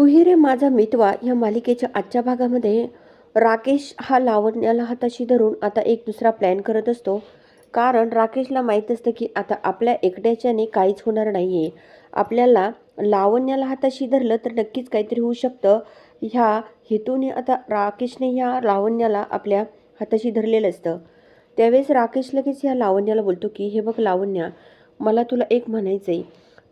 तू ही रे माझा मितवा या मालिकेच्या आजच्या भागामध्ये राकेश हा लावण्याला हाताशी धरून आता एक दुसरा प्लॅन करत असतो. कारण राकेशला माहीत असतं की आता आपल्या एकट्याच्याने काहीच होणार नाही आहे आपल्याला लावण्याला हाताशी धरलं तर नक्कीच काहीतरी होऊ शकतं. ह्या हेतूने आता राकेशने ह्या लावण्याला आपल्या हाताशी धरलेलं असतं. त्यावेळेस राकेश लगेच ह्या लावण्याला बोलतो की हे बघ लावण्या मला तुला एक म्हणायचं आहे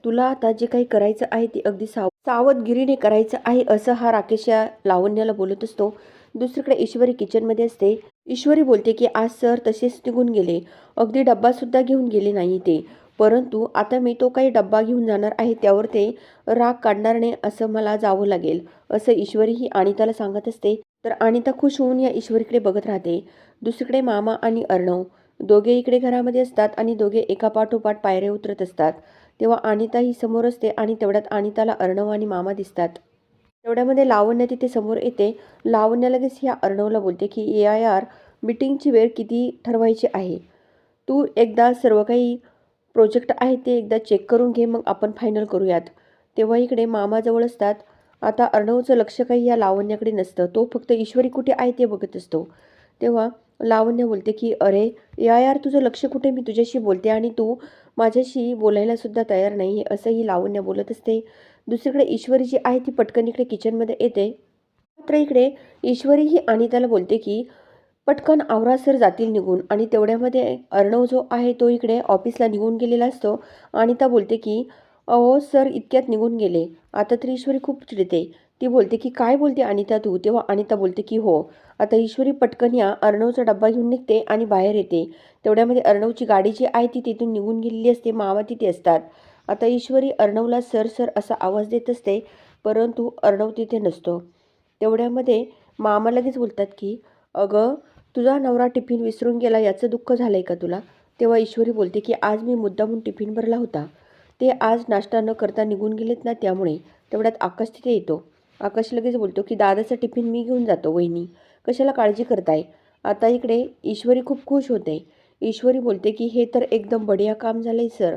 तुला आता जे काही करायचं आहे ते अगदी साव सावधगिरीने करायचं आहे असं हा राकेश या लावण्याला बोलत असतो. दुसरीकडे ईश्वरी किचनमध्ये असते. ईश्वरी बोलते की आज सर तसेच निघून गेले. अगदी डब्बासुद्धा घेऊन गेले नाही ते. परंतु आता मी तो काही डब्बा घेऊन जाणार आहे त्यावर ते राग काढणार नाही असं मला जावं लागेल असं ईश्वरी ही अनिताला सांगत असते. तर अनिता खुश होऊन या ईश्वरीकडे बघत राहते. दुसरीकडे मामा आणि अर्णव. दोघे इकडे घरामध्ये असतात आणि दोघे एका पाठोपाठ पायऱ्या उतरत असतात. तेव्हा अनिता ही समोर असते आणि तेवढ्यात अनिताला अर्णव आणि मामा दिसतात. तेवढ्यामध्ये लावण्य तिथे समोर येते. लावण्य लगेच ह्या अर्णवला बोलते की ए आय आर मिटिंगची वेळ किती ठरवायची आहे? तू एकदा सर्व काही प्रोजेक्ट आहे ते एकदा चेक करून घे मग आपण फायनल करूयात. तेव्हा इकडे मामाजवळ असतात. आता अर्णवचं लक्ष काही या लावण्याकडे नसतं. तो फक्त ईश्वरी कुठे आहे ते बघत असतो. तेव्हा लावण्य बोलते की अरे या यार तुझं लक्ष कुठे? मी तुझ्याशी बोलते आणि तू माझ्याशी बोलायलासुद्धा तयार नाही. आहे असंही लावण्य बोलत असते. दुसरीकडे ईश्वरी जी आहे ती पटकन इकडे किचनमध्ये येते. मात्र इकडे ईश्वरी ही अनिताला बोलते की पटकन आवरा सर जातील निघून. आणि तेवढ्यामध्ये अर्णव जो आहे तो इकडे ऑफिसला निघून गेलेला असतो. अनिता बोलते की अहो सर इतक्यात निघून गेले. आता तर ईश्वरी खूप चिडते. ती बोलते की काय बोलते अनिता तू? तेव्हा अनिता बोलते की हो आता ईश्वरी पटकन या अर्णवचा डब्बा घेऊन निघते आणि बाहेर येते. तेवढ्यामध्ये अर्णवची गाडी जी आहे ती तिथून निघून गेलेली असते मामा तिथे असतात. आता ईश्वरी अर्णवला सर सर असा आवाज देत असते परंतु अर्णव तिथे नसतो. तेवढ्यामध्ये मामा लगेच बोलतात की अगं तुझा नवरा टिफिन विसरून गेला याचं दुःख झालं आहे का तुला? तेव्हा ईश्वरी बोलते की आज मी मुद्दामून टिफिन भरला होता. ते आज नाश्ता न करता निघून गेलेत ना त्यामुळे. तेवढ्यात आकाश तिथे येतो. आकाश लगेच बोलतो की दादाचा टिफिन मी घेऊन जातो वहिनी. कशाला काळजी करताय? आता इकडे ईश्वरी खूप खुश होते. ईश्वरी बोलते की हे तर एकदम बढिया काम झालं आहे सर.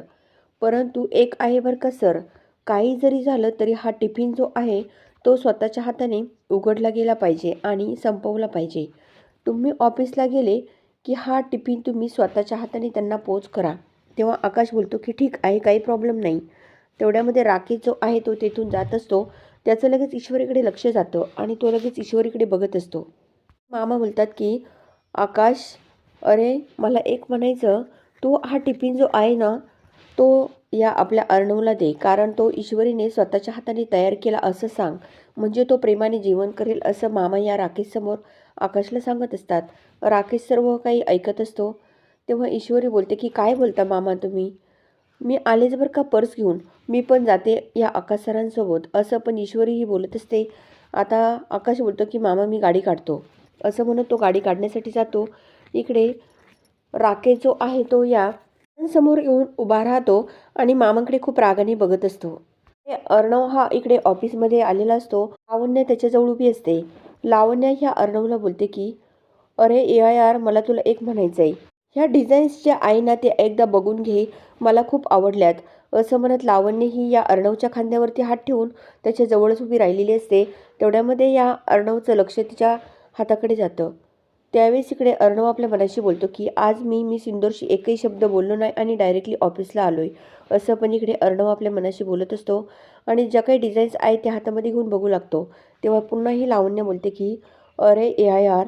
परंतु एक आहे बरं का सर. काही जरी झालं तरी हा टिफिन जो आहे तो स्वतःच्या हाताने उघडला गेला पाहिजे आणि संपवला पाहिजे. तुम्ही ऑफिसला गेले की हा टिफिन तुम्ही स्वतःच्या हाताने त्यांना पोच करा. तेव्हा आकाश बोलतो की ठीक आहे काही प्रॉब्लेम नाही. तेवढ्यामध्ये राकेश जो आहे तो तेथून जात असतो. त्याचं लगेच ईश्वरीकडे लक्ष जातं आणि तो लगेच ईश्वरीकडे बघत असतो. मामा बोलतात की आकाश अरे मला एक म्हणायचं तो हा टिफिन जो आहे ना तो या आपल्या अर्णवला दे कारण तो ईश्वरीने स्वतःच्या हाताने तयार केला असं सांग. म्हणजे तो प्रेमाने जीवन करेल असं मामा या राकेशसमोर आकाशला सांगत असतात. राकेश सर्व काही ऐकत असतो. तेव्हा ईश्वरी बोलते की काय बोलता मामा तुम्ही? मी आलेच बरं का पर्स घेऊन. मी पण जाते या आकाश सरांसोबत. असं पण ईश्वरीही बोलत असते. आता आकाश बोलतो की मामा मी गाडी काढतो. असं म्हणत तो गाडी काढण्यासाठी जातो. इकडे राकेश जो आहे तो या समोर येऊन उभा राहतो आणि मामाकडे खूप रागाने बघत असतो. हे अर्णव हा इकडे ऑफिसमध्ये आलेला असतो. लावण्या त्याच्याजवळ उभी असते. लावण्या ह्या अर्णवला बोलते की अरे ए आय आर मला तुला एक म्हणायचं आहे ह्या डिझाईन्सच्या आई ना ते एकदा बघून घे मला खूप आवडल्यात. असं म्हणत लावण्य ही या अर्णवच्या खांद्यावरती हात ठेवून त्याच्या जवळच उभी राहिलेली असते. तेवढ्यामध्ये या अर्णवचं लक्ष तिच्या हाताकडे जातं. त्यावेळेस इकडे अर्णव आपल्या मनाशी बोलतो की आज मी मी सिंदूरशी एकही शब्द बोललो नाही आणि डायरेक्टली ऑफिसला आलो आहे असं पण इकडे अर्णव आपल्या मनाशी बोलत असतो आणि ज्या काही डिझाईन्स आहे त्या हातामध्ये घेऊन बघू लागतो. तेव्हा पुन्हा ही लावण्य बोलते की अरे ए आय आर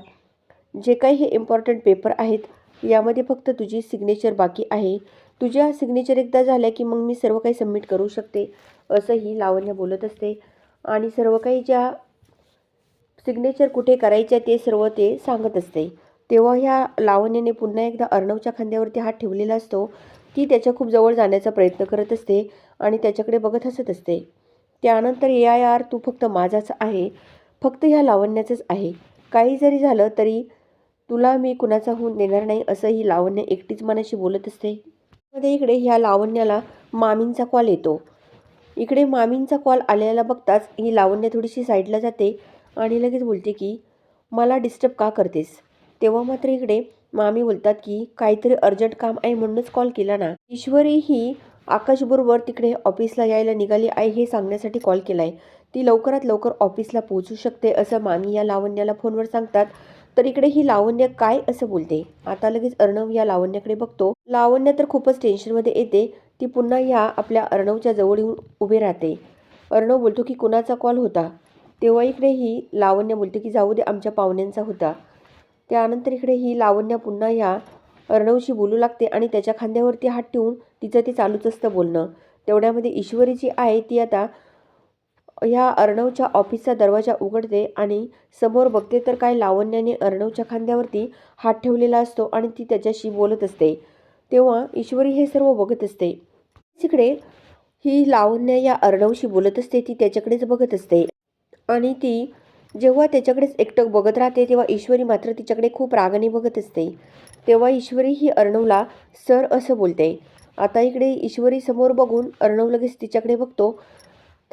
जे काही हे इम्पॉर्टंट पेपर आहेत यामध्ये फक्त तुझी सिग्नेचर बाकी आहे. तुझ्या सिग्नेचर एकदा झाल्या की मग मी सर्व काही सबमिट करू शकते असंही लावण्य बोलत असते. आणि सर्व काही ज्या सिग्नेचर कुठे करायचे ते सर्व ते सांगत असते. तेव्हा ह्या लावण्याने पुन्हा एकदा अर्णवच्या खांद्यावरती हात ठेवलेला असतो. ती त्याच्या खूप जवळ जाण्याचा प्रयत्न करत असते आणि त्याच्याकडे बघत हसत असते. त्यानंतर ए आय आर तू फक्त माझाच आहे. फक्त ह्या लावण्याचंच आहे. काही जरी झालं तरी तुला मी कुणाचा होऊन देणार नाही असं ही लावण्य एकटीच मनाशी बोलत असते. मध्ये इकडे ह्या लावण्याला मामींचा कॉल येतो. इकडे मामींचा कॉल आलेला बघताच ही लावण्य थोडीशी साईडला जाते आणि लगेच बोलते की मला डिस्टर्ब का करतेस? तेव्हा मात्र इकडे मामी बोलतात की काहीतरी अर्जंट काम आहे म्हणूनच कॉल केला ना. ईश्वरी ही आकाशबरोबर तिकडे ऑफिसला यायला निघाली आहे हे सांगण्यासाठी कॉल केला आहे ती लवकरात लवकर ऑफिसला पोहोचू शकते असं मामी या लावण्याला फोनवर सांगतात. तर इकडे ही लावण्य काय असं बोलते? आता लगेच अर्णव या लावण्याकडे बघतो. लावण्य तर खूपच टेन्शनमध्ये येते. ती पुन्हा या आपल्या अर्णवच्या जवळ येऊन उभे राहते. अर्णव बोलतो की कुणाचा कॉल होता? तेव्हा इकडे ही लावण्य बोलते की जाऊ दे आमच्या पाहुण्यांचा होता. त्यानंतर इकडे ही लावण्य पुन्हा या अर्णवशी बोलू लागते आणि त्याच्या खांद्यावरती हात ठेवून तिचं ते चालूच असतं बोलणं. तेवढ्यामध्ये ईश्वरी जी आहे ती आता ह्या अर्णवच्या ऑफिसचा दरवाजा उघडते आणि समोर बघते तर काय लावण्याने अर्णवच्या खांद्यावरती हात ठेवलेला असतो आणि ती त्याच्याशी बोलत असते. तेव्हा ईश्वरी हे सर्व बघत असते. तिकडे ही लावण्य या अर्णवशी बोलत असते ती त्याच्याकडेच बघत असते. आणि ती जेव्हा त्याच्याकडेच एकटक बघत राहते तेव्हा ईश्वरी मात्र तिच्याकडे खूप रागाने बघत असते. तेव्हा ईश्वरी ही अर्णवला सर असं बोलते. आता इकडे ईश्वरी समोर बघून अर्णव लगेच तिच्याकडे बघतो.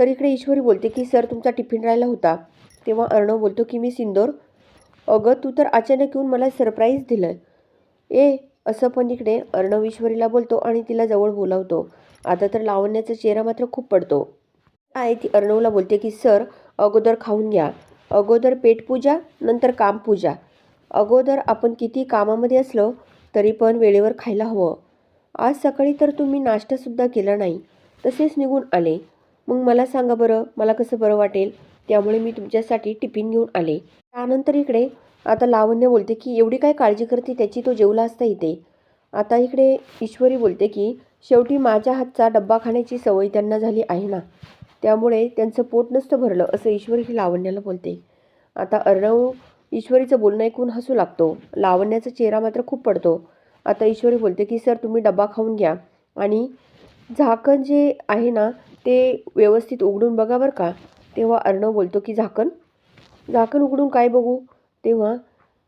तर इकडे ईश्वरी बोलते की सर तुमचा टिफिन राहिला होता. तेव्हा अर्णव बोलतो की मी सिंदोर अगं तू तर अचानक येऊन मला सरप्राईज दिलं ए असं पण इकडे अर्णव ईश्वरीला बोलतो आणि तिला जवळ बोलावतो. आता तर लावण्याचा चेहरा मात्र खूप पडतो. आहे ती अर्णवला बोलते की सर अगोदर खाऊन घ्या. अगोदर पेटपूजा नंतर कामपूजा अगोदर आपण किती कामामध्ये असलो तरी पण वेळेवर खायला हवं. आज सकाळी तर तुम्ही नाश्तासुद्धा केला नाही. तसेच निघून आले. मग मला सांगा बरं मला कसं बरं वाटेल? त्यामुळे मी तुमच्यासाठी टिफिन घेऊन आले. त्यानंतर इकडे आता लावण्य बोलते की एवढी काय काळजी करते त्याची? तो जेवला असता इथे. आता इकडे ईश्वरी बोलते की शेवटी माझ्या हातचा डब्बा खाण्याची सवय त्यांना झाली आहे ना? त्यामुळे त्यांचं पोट नसतं भरलं असं ईश्वरी ही लावण्याला बोलते. आता अर्णव ईश्वरीचं बोलणं ऐकून हसू लागतो. लावण्याचा चेहरा मात्र खूप पडतो. आता ईश्वरी बोलते की सर तुम्ही डब्बा खाऊन घ्या. आणि झाकण जे आहे ना ते व्यवस्थित उघडून बघा बरं का. तेव्हा अर्णव बोलतो की झाकण? झाकण उघडून काय बघू? तेव्हा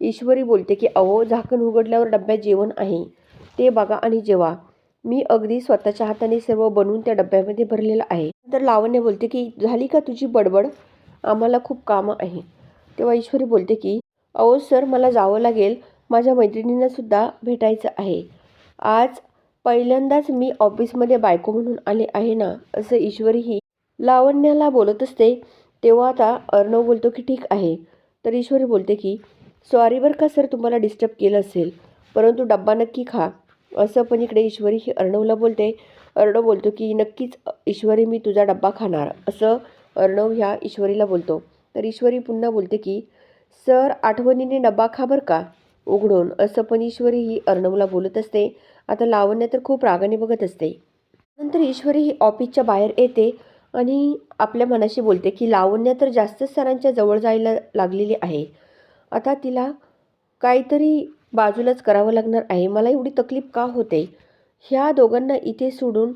ईश्वरी बोलते की अहो झाकण उघडल्यावर डब्यात जेवण आहे. ते बघा आणि जेवा. मी अगदी स्वतःच्या हाताने सर्व बनवून त्या डब्यामध्ये भरलेलं आहे. तर लावण्य बोलते की झाली का तुझी बडबड? आम्हाला खूप कामं आहे. तेव्हा ईश्वरी बोलते की अहो सर मला जावं लागेल. माझ्या मैत्रिणींनासुद्धा भेटायचं आहे. आज पहिल्यांदाच मी ऑफिसमध्ये बायको म्हणून आले आहे ना असं ईश्वरी ही लावण्याला बोलत असते तेव्हा आता अर्णव बोलतो की ठीक आहे. तर ईश्वरी बोलते की सॉरी बरं का सर तुम्हाला डिस्टर्ब केलं असेल परंतु डब्बा नक्की खा. असं पण इकडे ईश्वरी ही अर्णवला बोलते. अर्णव बोलतो की नक्कीच ईश्वरी मी तुझा डब्बा खाणार. असं अर्णव ह्या ईश्वरीला बोलतो. तर ईश्वरी पुन्हा बोलते की सर आठवणीने डब्बा खा बरं का उघडून. असं पण ईश्वरी ही अर्णवला बोलत असते. आता लावण्य तर खूप रागाने बघत असते. नंतर ईश्वरी ही ऑफिसच्या बाहेर येते आणि आपल्या मनाशी बोलते की लावण्य तर जास्तच सरांच्या जवळ जायला लागलेली आहे. आता तिला काहीतरी बाजूलाच करावं लागणार आहे. मला एवढी तकलीफ का होते? ह्या दोघांना इथे सोडून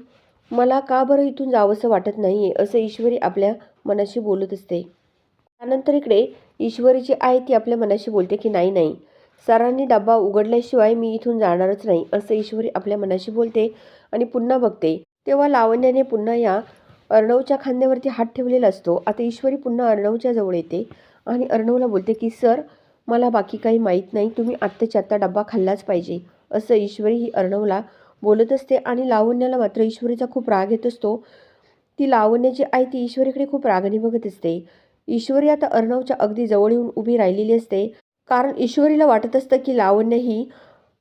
मला का बरं इथून जावंसं वाटत नाही आहे असं ईश्वरी आपल्या मनाशी बोलत असते. त्यानंतर इकडे ईश्वरी जी आहे ती आपल्या मनाशी बोलते की नाही नाही सरांनी डब्बा उघडल्याशिवाय मी इथून जाणारच नाही असं ईश्वरी आपल्या मनाशी बोलते आणि पुन्हा बघते. तेव्हा लावण्याने पुन्हा या अर्णवच्या खांद्यावरती हात ठेवलेला असतो. आता ईश्वरी पुन्हा अर्णवच्या जवळ येते आणि अर्णवला बोलते की सर मला बाकी काही माहीत नाही. तुम्ही आत्ताच्या आत्ता डब्बा खाल्लाच पाहिजे. असं ईश्वरी ही अर्णवला बोलत असते आणि लावण्याला मात्र ईश्वरीचा खूप राग येत असतो. ती लावण्य जी आहे ती ईश्वरीकडे खूप रागाने बघत असते. ईश्वरी आता अर्णवच्या अगदी जवळ येऊन उभी राहिलेली असते. कारण ईश्वरीला वाटत असतं की लावण्य ही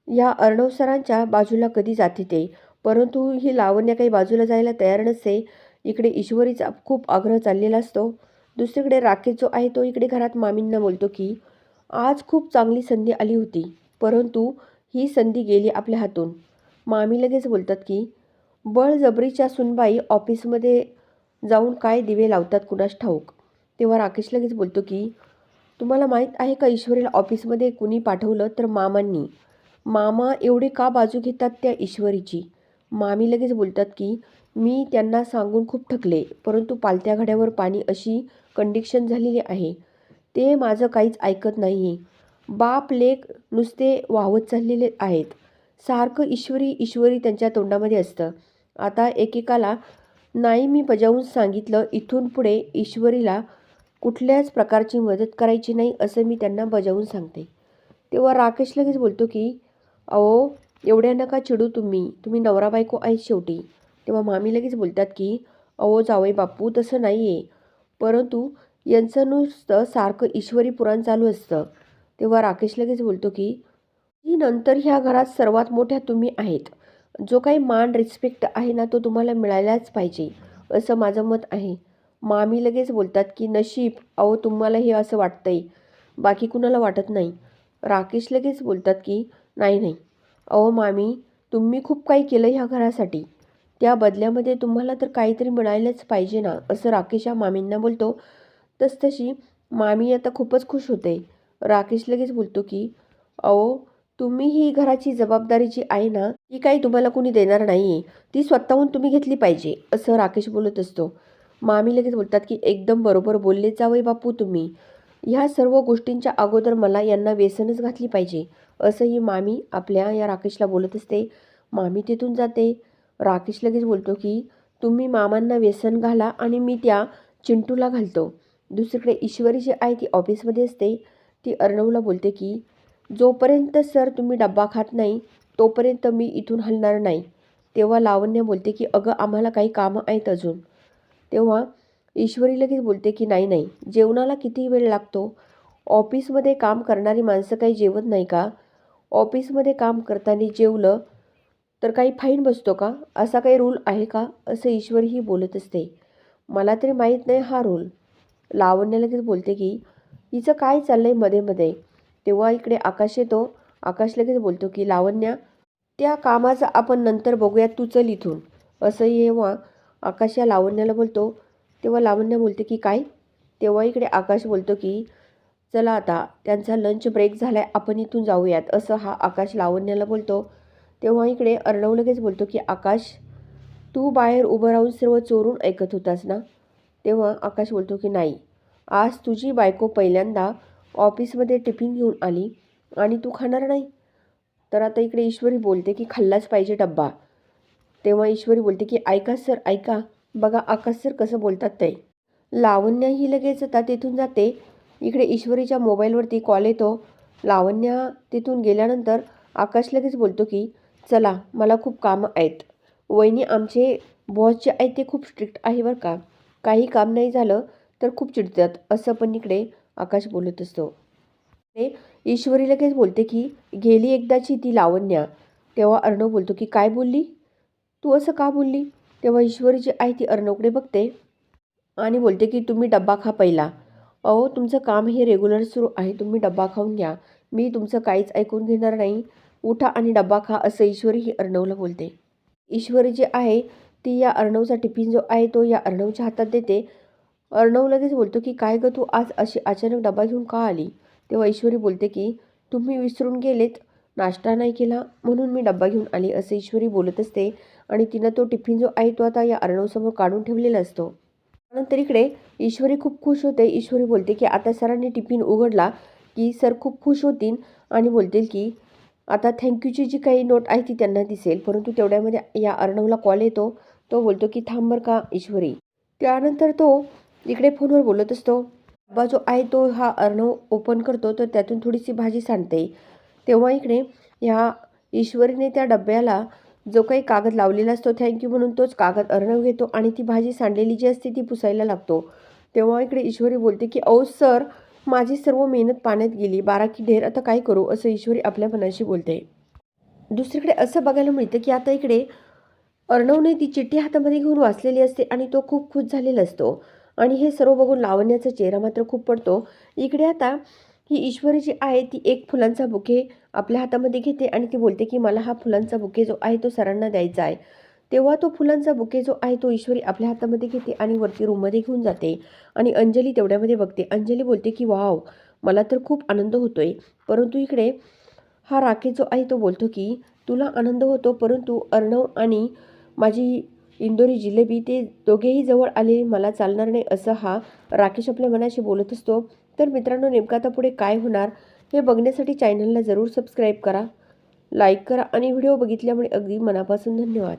या अर्णव सरांच्या बाजूला कधी जाते ते. परंतु ही लावण्य काही बाजूला जायला तयार नसते इकडे ईश्वरीचा खूप आग्रह चाललेला असतो. दुसरीकडे राकेश जो आहे तो इकडे घरात मामींना बोलतो की आज खूप चांगली संधी आली होती. परंतु ही संधी गेली आपल्या हातून. मामी लगेच बोलतात की बळजबरीच्या सुनबाई ऑफिसमध्ये जाऊन काय दिवे लावतात कुणास ठाऊक? तेव्हा राकेश लगेच बोलतो की तुम्हाला माहीत आहे का ईश्वरीला ऑफिसमध्ये कुणी पाठवलं तर मामांनी? मामा एवढे का बाजू घेतात त्या ईश्वरीची? मामी लगेच बोलतात की मी त्यांना सांगून खूप थकले परंतु पालत्या घड्यावर पाणी अशी कंडिक्शन झालेली आहे. ते माझं काहीच ऐकत नाही बाप लेख नुसते वाहवत चाललेले आहेत. सारखं ईश्वरी ईश्वरी त्यांच्या तोंडामध्ये असतं. आता एकेकाला नाही मी बजावून सांगितलं इथून पुढे ईश्वरीला कुठल्याच प्रकारची मदत करायची नाही असं मी त्यांना बजावून सांगते. तेव्हा राकेश लगेच बोलतो की अहो एवढ्या नका चिडू तुम्ही. तुम्ही नवरा बायको आहे शेवटी. तेव्हा मामी लगेच बोलतात की अहो जावई बापू तसं नाही आहे परंतु यांचं नुसतं सारखं ईश्वरी पुराण चालू असतं. तेव्हा राकेश लगेच बोलतो की की नंतर ह्या घरात सर्वात मोठ्या तुम्ही आहेत. जो काही मान रिस्पेक्ट आहे ना तो तुम्हाला मिळायलाच पाहिजे असं माझं मत आहे. मामी लगेच बोलतात की नशीब अहो तुम्हाला हे असं वाटतंय. बाकी कुणाला वाटत नाही. राकेश लगेच बोलतात की नाही नाही. अहो मामी तुम्ही खूप काही केलं ह्या घरासाठी. त्या बदल्यामध्ये तुम्हाला तर काहीतरी मिळायलाच पाहिजे ना असं राकेश या मामींना बोलतो. तस तशी मामी आता खूपच खुश होते. राकेश लगेच बोलतो की अहो तुम्ही ही घराची जबाबदारी जी आहे ना ती काही तुम्हाला कोणी देणार नाही आहे ती स्वतःहून तुम्ही घेतली पाहिजे असं राकेश बोलत असतो. मामी लगेच बोलतात की एकदम बरोबर बोलले जावे बापू तुम्ही. ह्या सर्व गोष्टींच्या अगोदर मला यांना व्यसनच घातली पाहिजे असंही मामी आपल्या या राकेशला बोलत असते. मामी तिथून जाते. राकेश लगेच बोलतो की तुम्ही मामांना व्यसन घाला आणि मी त्या चिंटूला घालतो. दुसरीकडे ईश्वरी जी आहे ती ऑफिसमध्ये असते. ती अर्णवला बोलते की जोपर्यंत सर तुम्ही डब्बा खात नाही तोपर्यंत मी इथून हलणार नाही. तेव्हा लावण्य बोलते की अगं आम्हाला काही कामं आहेत अजून. तेव्हा ईश्वरी लगेच बोलते की नाही नाही जेवणाला किती वेळ लागतो? ऑफिसमध्ये काम करणारी माणसं काही जेवत नाही का? ऑफिसमध्ये काम करताना जेवलं तर काही फाईन बसतो का? असा काही रूल आहे का? असं ईश्वरीही बोलत असते. मला तरी माहीत नाही हा रूल. लावण्य लगेच बोलते की हिचं काय चाललं आहे मध्ये मध्ये? तेव्हा इकडे आकाश येतो. आकाश लगेच बोलतो की लावण्या त्या कामाचं आपण नंतर बघूयात तू चल इथून. असं येव्हा आकाश या लावण्याला बोलतो. तेव्हा लावण्य बोलते की काय? तेव्हा इकडे आकाश बोलतो की चला आता त्यांचा लंच ब्रेक झाला आहे आपण इथून जाऊयात. असं हा आकाश लावण्याला बोलतो. तेव्हा इकडे अर्णव लगेच बोलतो की आकाश तू बाहेर उभं राहून सर्व चोरून ऐकत होतास ना? तेव्हा आकाश बोलतो की नाही. आज तुझी बायको पहिल्यांदा ऑफिसमध्ये टिफिन घेऊन आली आणि तू खाणार नाही? तर आता इकडे ईश्वरी बोलते की खाल्लाच पाहिजे डब्बा. तेव्हा ईश्वरी बोलते की ऐका सर ऐका. बघा आकाश सर कसं बोलतात ते. लावण्या ही लगेच आता तिथून जाते. इकडे ईश्वरीच्या मोबाईलवरती कॉल येतो. लावण्या तिथून गेल्यानंतर आकाश लगेच बोलतो की चला मला खूप कामं आहेत. वहिनी आमचे बॉस जे आहेत ते खूप स्ट्रिक्ट आहे बरं का. काही काम नाही झालं तर खूप चिडतात. असं पण इकडे आकाश बोलत असतो. ते ईश्वरी लगेच बोलते की गेली एकदाची ती लावण्या. तेव्हा अर्णव बोलतो की काय बोलली? तू असं का बोलली? तेव्हा ईश्वरी जी आहे ती अर्णवकडे बघते आणि बोलते की तुम्ही डब्बा खा पहिला. अहो तुमचं काम हे रेग्युलर सुरू आहे. तुम्ही डब्बा खाऊन घ्या. मी तुमचं काहीच ऐकून घेणार नाही. उठा आणि डब्बा खा असं ईश्वरी ही अर्णवला बोलते. ईश्वरी जी आहे ती या अर्णवचा टिफिन जो आहे तो या अर्णवच्या हातात देते. अर्णव लगेच बोलतो की काय गं तू आज अशी अचानक डबा घेऊन का आली? तेव्हा ईश्वरी बोलते की तुम्ही विसरून गेलेत. नाश्ता नाही केला म्हणून मी डब्बा घेऊन आली असं ईश्वरी बोलत असते. आणि तिनं तो टिफिन जो आहे तो आता या अर्णवसमोर काढून ठेवलेला असतो. नंतर इकडे ईश्वरी खूप खुश होते. ईश्वरी बोलते की आता सरांनी टिफिन उघडला की सर खूप खुश होतील आणि बोलतील की आता थँक्यूची जी काही नोट आहे ती त्यांना दिसेल. परंतु तेवढ्यामध्ये या अर्णवला कॉल येतो. तो बोलतो की थांब का ईश्वरी. त्यानंतर तो इकडे फोनवर बोलत असतो. डब्बा जो आहे तो हा अर्णव ओपन करतो तर त्यातून थोडीशी भाजी सांडते. तेव्हा इकडे ह्या ईश्वरीने त्या डब्याला जो काही कागद लावलेला असतो थँक्यू म्हणून तोच कागद अर्णव घेतो आणि ती भाजी सांडलेली जी असते ती पुसायला लागतो. तेव्हा इकडे ईश्वरी बोलते की अहो सर माझी सर्व मेहनत पाण्यात गेली बारा की ढेर आता काय करू? असं ईश्वरी आपल्या मनाशी बोलते. दुसरीकडे असं बघायला मिळतं की आता इकडे अर्णवने ती चिठ्ठी हातामध्ये घेऊन वाचलेली असते आणि तो खूप खुश झालेला असतो. आणि हे सर्व बघून लावण्याचा चेहरा मात्र खूप पडतो. इकडे आता की ईश्वरी जी आहे ती एक फुलांचा बुके आपल्या हातामध्ये घेते आणि ती बोलते की मला हा फुलांचा बुके जो आहे तो सरांना द्यायचा आहे. तेव्हा तो फुलांचा बुके जो आहे तो ईश्वरी आपल्या हातामध्ये घेते आणि वरती रूममध्ये घेऊन जाते आणि अंजली तेवढ्यामध्ये बघते. अंजली बोलते की वाव मला तर खूप आनंद होतोय. परंतु इकडे हा राकेश जो आहे तो बोलतो की तुला आनंद होतो परंतु अर्णव आणि माझी इंदोरी जिलेबी ते दोघेही जवळ आले मला चालणार नाही असं हा राकेश आपल्या मनाशी बोलत असतो. तर मित्रांनो नेमकं आता पुढे काय होणार हे बघण्यासाठी चॅनलला जरूर सबस्क्राईब करा लाईक करा आणि व्हिडिओ बघितल्यामुळे अगदी मनापासून धन्यवाद.